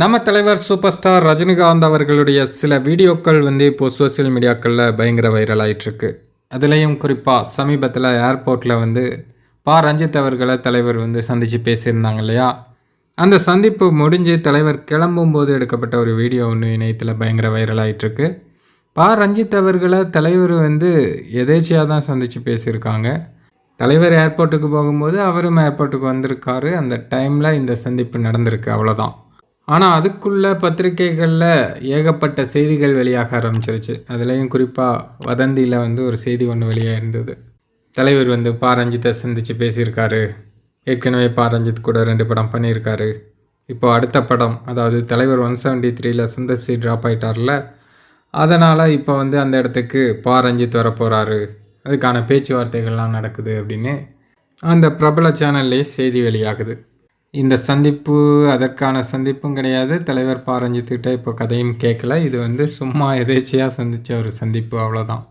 நம்ம தலைவர் super star Rajinikanth அவர்களுடைய சில வீடியோக்கள் வந்து இப்போது சோஷியல் மீடியாக்களில் பயங்கர வைரல் ஆயிட்டிருக்கு. அதுலேயும் குறிப்பாக சமீபத்தில் ஏர்போர்ட்டில் வந்து பா ரஞ்சித் அவர்களை தலைவர் வந்து சந்தித்து பேசியிருந்தாங்க இல்லையா? அந்த சந்திப்பு முடிஞ்சு தலைவர் கிளம்பும்போது எடுக்கப்பட்ட ஒரு வீடியோ ஒன்று இணையத்தில் பயங்கர வைரல் ஆகிட்டுருக்கு பா ரஞ்சித் அவர்களை தலைவர் வந்து எதேச்சியாக தான் சந்தித்து பேசியிருக்காங்க. தலைவர் ஏர்போர்ட்டுக்கு போகும்போது அவரும் ஏர்போர்ட்டுக்கு வந்திருக்காரு. அந்த டைமில் இந்த சந்திப்பு நடந்திருக்கு அவ்வளோதான் ஆனால் அதுக்குள்ள பத்திரிகைகளில் ஏகப்பட்ட செய்திகள் வெளியாக ஆரம்பிச்சிருச்சு. அதுலேயும் குறிப்பாக வதந்தியில் வந்து ஒரு செய்தி ஒன்று வெளியாக இருந்தது. தலைவர் வந்து பா ரஞ்சித்தை சந்தித்து பேசியிருக்காரு. ஏற்கனவே பா ரஞ்சித் கூட ரெண்டு படம் பண்ணியிருக்காரு. இப்போ அடுத்த படம் அதாவது தலைவர் ஒன் செவன்ட்டி த்ரீல சுந்தர் சி ட்ராப் ஆயிட்டார்ல. அதனால் இப்போ வந்து அந்த இடத்துக்கு பா ரஞ்சித் அதுக்கான பேச்சுவார்த்தைகள்லாம் நடக்குது அப்படின்னு அந்த பிரபல சேனல்லே செய்தி வெளியாகுது. இந்த சந்திப்பு அதற்கான சந்திப்பும் கிடையாது. தலைவர் பா ரஞ்சித்துக்கிட்ட இப்போ கதையும் கேட்கல. இது வந்து சும்மா எதேச்சியாக சந்தித்த ஒரு சந்திப்பு அவ்வளோதான்